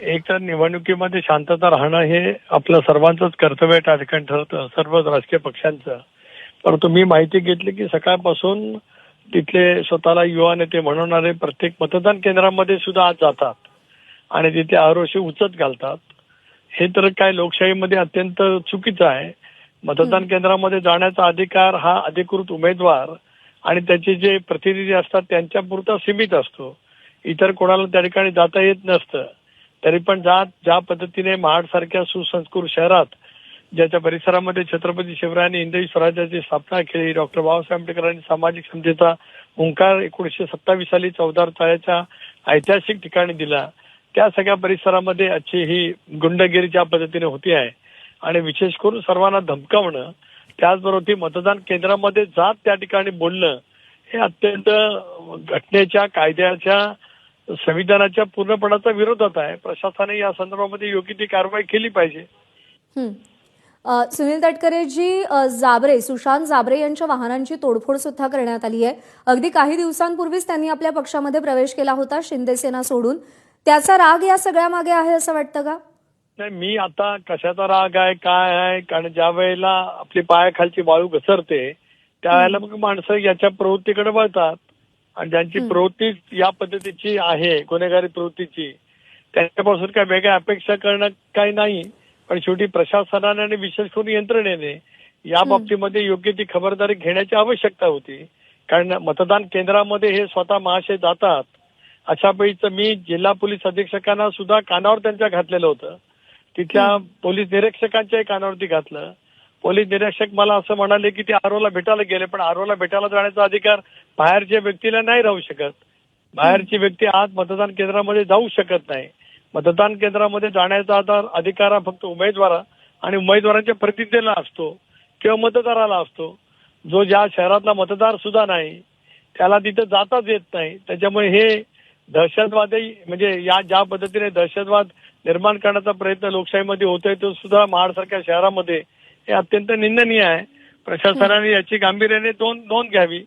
एक तर निवडणुकीमध्ये शांतता राहणं हे आपलं सर्वांचंच कर्तव्य त्या ठिकाणी ठरतं सर्व राजकीय पक्षांचं. परंतु मी माहिती घेतली की सकाळपासून तिथले स्वतःला युवा नेते म्हणवणारे प्रत्येक मतदान केंद्रामध्ये सुद्धा आज जातात आणि तिथे आरोशी उचत घालतात. हे तर काय लोकशाहीमध्ये अत्यंत चुकीचं आहे. मतदान केंद्रामध्ये जाण्याचा अधिकार हा अधिकृत उमेदवार आणि त्याचे जे प्रतिनिधी असतात त्यांच्या पुरता सीमित असतो. इतर कोणाला त्या ठिकाणी जाता येत नसतं. तरी पण ज्या ज्या पद्धतीने महाड सारख्या सुसंस्कृत शहरात ज्याच्या परिसरामध्ये छत्रपती शिवरायांनी हिंदवी स्वराज्याची स्थापना केली डॉक्टर बाबासाहेब आंबेडकरांनी सामाजिक समतेचा ओंकार एकोणीसशे सत्तावीस साली चौदार तळ्याच्या ऐतिहासिक ठिकाणी दिला. त्या सगळ्या परिसरामध्ये आजची ही गुंडगिरी ज्या पद्धतीने होती आहे आणि विशेष करून सर्वांना धमकावणं त्याचबरोबर ती मतदान केंद्रामध्ये जात त्या ठिकाणी बोलणं हे अत्यंत घटनेच्या कायद्याच्या संविधानाच्या पूर्णपणाचा विरोधात आहे. प्रशासनाने या संदर्भामध्ये योग्य ती कारवाई केली पाहिजे. हं. सुनील तटकरेजी जाबरे सुशांत जाबरे यांच्या वाहनांची तोडफोड सुद्धा करण्यात आली आहे. अगदी काही दिवसांपूर्वीच त्यांनी आपल्या पक्षामध्ये प्रवेश केला होता शिंदे सेना सोडून. त्याचा राग या सगळ्या मागे आहे असं वाटतं का? नाही मी आता कशाचा राग आहे काय आहे? कारण ज्या वेळेला आपली पायाखालची वाळू घसरते त्यावेळेला मग माणसं याच्या प्रवृत्तीकडे वळतात. आणि ज्यांची प्रवृत्ती या पद्धतीची आहे गुन्हेगारी प्रवृत्तीची त्यांच्यापासून काय वेगळ्या अपेक्षा करणं काही नाही पण शेवटी प्रशासनाने आणि विशेष करून यंत्रणेने या बाबतीमध्ये योग्य ती खबरदारी घेण्याची आवश्यकता होती. कारण मतदान केंद्रामध्ये हे स्वतः महाशय जातात. अशा वेळीच मी जिल्हा पोलीस अधीक्षकांना सुद्धा कानावर त्यांच्या घातलेलं होतं. तिथल्या पोलीस निरीक्षकांच्याही कानावरती घातलं. पोलीस निरीक्षक मला असं म्हणाले की ते आरोला भेटायला गेले पण आरोला भेटायला जाण्याचा अधिकार बाहेरच्या व्यक्तीला नाही राहू शकत. बाहेरची व्यक्ती आज मतदान केंद्रामध्ये जाऊ शकत नाही. मतदान केंद्रामध्ये जाण्याचा आता अधिकार हा फक्त उमेदवारा आणि उमेदवारांच्या प्रतिनिधीला असतो किंवा मतदाराला असतो. जो ज्या शहरातला मतदार सुद्धा नाही त्याला तिथं जाताच येत नाही. त्याच्यामुळे हे दहशतवादी म्हणजे या ज्या पद्धतीने दहशतवाद निर्माण करण्याचा प्रयत्न लोकशाहीमध्ये होतोय तो सुद्धा महाडसारख्या शहरामध्ये हे अत्यंत निंदनीय आहे. प्रशासनाने याची गांभीर्याने दोन नोंद घ्यावी.